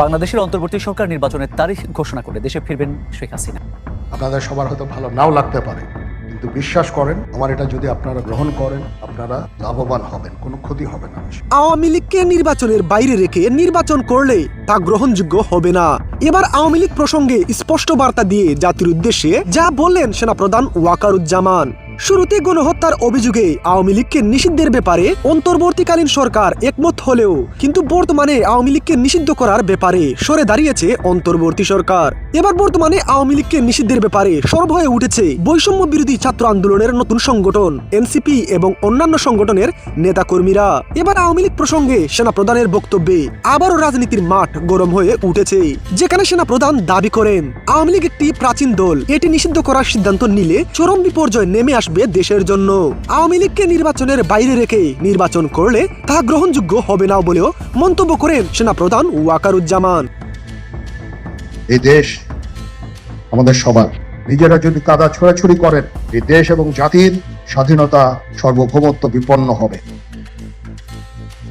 বাংলাদেশের অন্তর্বর্তী সরকার নির্বাচনের তারিখ ঘোষণা করে দেশে ফিরবেন শেখ হাসিনা। আপনাদের সবার হয়তো ভালো নাও লাগতে পারে কিন্তু বিশ্বাস করেন আমার এটা যদি আপনারা গ্রহণ করেন আপনারা লাভবান হবেন কোনো ক্ষতি হবে না আওয়ামী লীগকে নির্বাচনের বাইরে রেখে নির্বাচন করলে তা গ্রহণযোগ্য হবে না। এবার আওয়ামী লীগ প্রসঙ্গে স্পষ্ট বার্তা দিয়ে জাতির উদ্দেশ্যে যা বললেন সেনাপ্রধান ওয়াকারুজ্জামান। শুরুতে গণহত্যার অভিযোগে আওয়ামী লীগকে নিষিদ্ধের ব্যাপারে অন্তর্বর্তীকালীন সরকার একমত হলেও কিন্তু বর্তমানে আওয়ামী লীগকে নিষিদ্ধ করার ব্যাপারে সরে দাঁড়িয়েছে অন্তর্বর্তী সরকার। এবার বর্তমানে আওয়ামী লীগকে নিষিদ্ধের ব্যাপারে সরব হয়ে উঠেছে বৈষম্য বিরোধী ছাত্র আন্দোলনের নতুন সংগঠন, এনসিপি এবং অন্যান্য সংগঠনের নেতাকর্মীরা। এবার আওয়ামী লীগ প্রসঙ্গে সেনাপ্রধানের বক্তব্যে আবারও রাজনীতির মাঠ গরম হয়ে উঠেছে, যেখানে সেনাপ্রধান দাবি করেন, আওয়ামী লীগ একটি প্রাচীন দল, এটি নিষিদ্ধ করার সিদ্ধান্ত নিলে চরম বিপর্যয় নেমে আসবে দেশের জন্য। আওয়ামী লীগকে নির্বাচনের বাইরে রেখে নির্বাচন করলে তা গ্রহণযোগ্য হবে না বলেও মন্তব্য করেন সেনাপ্রধান ওয়াকারুজ্জামান। এই দেশ আমাদের সবার। নিজেরা যদি কাদা ছোড়াছুড়ি করেন, এই দেশ এবং জাতির স্বাধীনতা সর্বভৌমত্ব বিপন্ন হবে।